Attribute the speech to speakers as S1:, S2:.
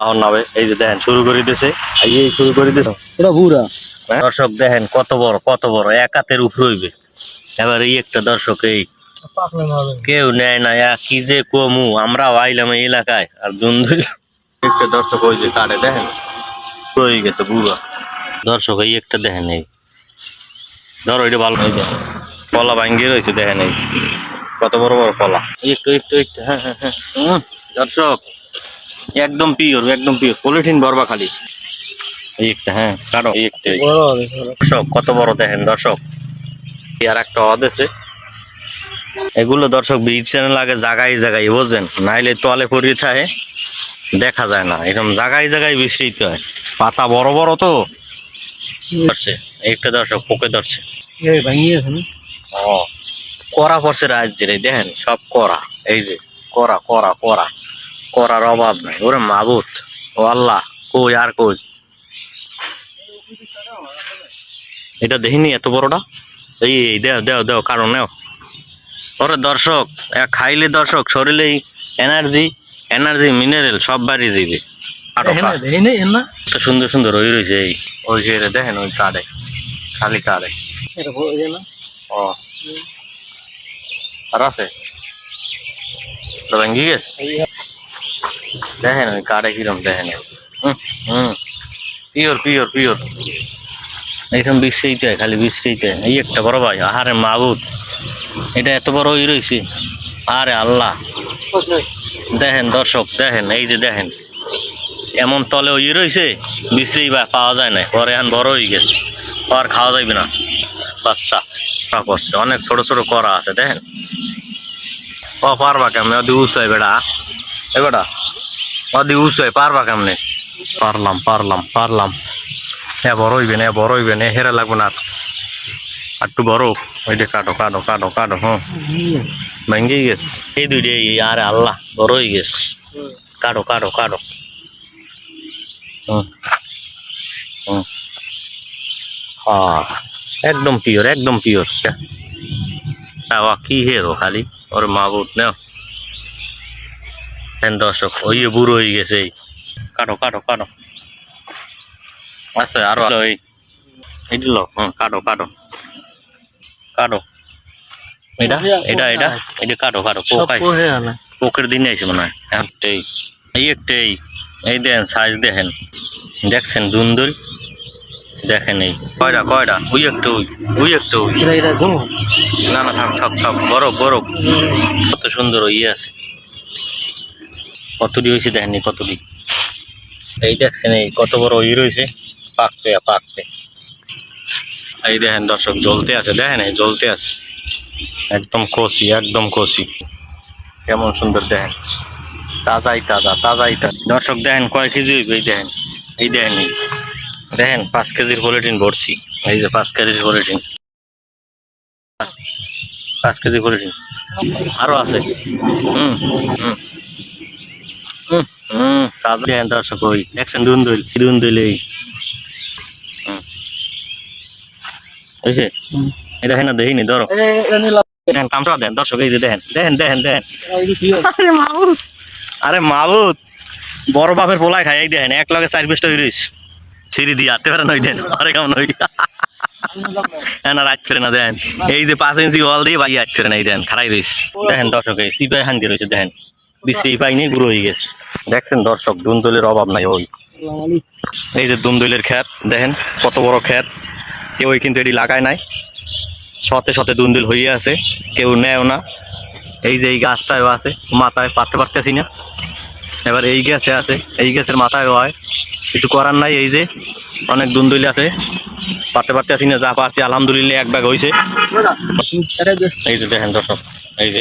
S1: এখন নাবে এই যে দেখেন শুরু করে দিয়েছে এই শুরু করে দিয়েছে
S2: এটা বুড়া।
S1: দর্শক দেখেন কত বড় কত বড়। এক হাতের উপর হইবে। এবার এই একটা দর্শক এই। কেউ নেয় না কি যে কমু আমরা আইলাম এই এলাকায়। আর দুন্দুল একটা দর্শক ওই যে কাটে দেখেন? হয়ে গেছে বুড়া। দর্শক এই একটা দেখেন এই। ধরো এটা ভালো দেখেন কলা ভাঙ্গিয়ে রয়েছে দেখেন এই। কত বড় বড় কলা। একটু একটু একটু হ্যাঁ হ্যাঁ হ্যাঁ। দর্শক। একদম পিওর একদম পিওর পলিথিন ভরবা খালি। এই একটা হ্যাঁ এই একটা দর্শক কত বড় দেখেন দর্শক। এই আর একটা অদেশে এগুলো দর্শক বিচ চ্যানেল আগে জায়গায় জায়গায় বুঝছেন? নাইলে তলে পড়িয়ে থাকে দেখা যায় না। এরকম জায়গায় জায়গায় বিস্তৃত হয়। পাতা বড় বড় তো। ধরছে একটা দর্শক পোকে ধরছে। ও করা পড়ছে রাজ্যের এই দেখেন সব করা। এই যে করা করা করা। করার অভাব নাই। ওরে মাবুত ও আল্লাহ কই আর কই? এটা দেখিনি এত বড়টা? এই এই দেও দেও দেও কারণ নেও। ওরে দর্শক খাইলে দর্শক শরীরে এনার্জি এনার্জি মিনারেল সব বাড়ি কত সুন্দর সুন্দর ওই রয়েছে এই ওই যে দেখেন ওই কাড়ে খালি
S2: না
S1: ও। আর আছে? গেছে? দেখেন ওই কাড়ে কিরম, দেখেন। হুম পিওর পিওর পিওর এইরকম বিশ্রেইতে হয় খালি বিশ্রেইতে হয়। এই একটা বড় ভাই, আহারে মাবুদ। এটা এত বড় ওই রয়েছে। আরে আল্লাহ। দেখেন দর্শক, দেখেন, এই যে দেখেন। এমন তলে ওই রয়েছে বিশ্রেই বা পাওয়া যায় না। পরে এখন বড় হয়ে গেছে। আর খাওয়া যাবে না। বাচ্চা করছে। অনেক ছোট ছোট করা আছে, দেখেন। ও পারবা কেমনে? বেড়া এ ওদি উঁচাই পারবা কেমনে? পারলাম পারলাম পারলাম। হ্যাঁ বড় হইবে না বড় হইবে না হেরা লাগবে না একটু বড় ওইটা কাটো কাটো কাটো কাটো, হুম। ভেঙে গেছে। এই দুইটা আরে আল্লাহ, বড় হয়ে গেছে। কাটো কাটো কাটো। হুম। হ্যাঁ একদম পিওর একদম পিওর বাবা, কি হেরো খালি? ওর মাবুত না হ্যাঁ দর্শক ওই বুড়ো হয়ে গেছে কাটো কাটো কাটো। আছে আরও এই। দিল হুম কাটো কাটো। কাটো। এটা এটা এটা এটা কাটো কাটো পোকের দিনে মনে হয়। একটাই এই একটাই। এই দেখেন সাইজ দেখেন। দেখছেন দুন্দুল? দেখেন এই। কয়টা কয়টা? ওই একটা ওই ওই একটা ওই।
S2: এটা
S1: না না থাক থাক থাক বরফ বরফ। কত সুন্দর ইয়ে আছে। কতটি হয়েছে দেখেন এই কতটি? এই দেখছেন, এই কত বড় ই রয়েছে? পাকতে পাকতে। এই দেখেন দর্শক, জ্বলতে আছে, দেখেন, এই জ্বলতে আছে। একদম কষি একদম কষি। কেমন সুন্দর, দেখেন। তাজাই তাজা তাজাই তাজা। দর্শক, দেখেন, কয় কেজি হইবে, এই দেখেন এই দেখেন দেখেন, পাঁচ কেজির পলিটিন ভরছি। এই যে পাঁচ কেজির পলিটিন পাঁচ কেজি পলিটিন আরও আছে। হুম হুম। হুম হুম দেখেন দর্শক ওই দেখছেন দুন্দুল দুন্দুল এই হুম। বুঝছে এটা হেনা দেখিনি ধরো।
S2: এটা নিলাম।
S1: দেখেন কামটা দেন দর্শক এই যে দেখেন দেখেন দেখেন দেখেন। আরে মাবুত আরে মাবুত বড় বাপের পোলায় খাই এই দেখেন এক লগে চার পিসটা হইরিস ছিঁড়ি দিয়ে আটতে পারে নই দেন আরে কেমন হ্যাঁ না দেন এই যে পাঁচ ইঞ্চি ওয়াল দিয়ে আসছে না এই দেন খারাই রইস দেখেন দর্শক এই সিপাই হান্ডি রয়েছে দেখেন। বেশি পাই নিয়ে গুঁড়ো হয়ে গেছে। দেখছেন দর্শক দুন্দলের অভাব নাই ওই। এই যে দুন্দলের খ্যাত, দেখেন কত বড় খ্যাত। কেউ কিন্তু এটি লাগায় নাই। শতে শতে দুন্দুল হয়ে আছে, কেউ নেয়ও না। এই যে এই গাছটাও আছে, মাথায় পারতে পারতেছি না। এবার এই গাছে আছে, এই গাছের মাথায়ও হয় কিছু করার নাই, এই যে অনেক দুন্দুল আছে। পারতে পারতেছি না, যা পারছি, আলহামদুলিল্লাহ, এক ব্যাগ হয়েছে এই যে দেখেন দর্শক, এই যে।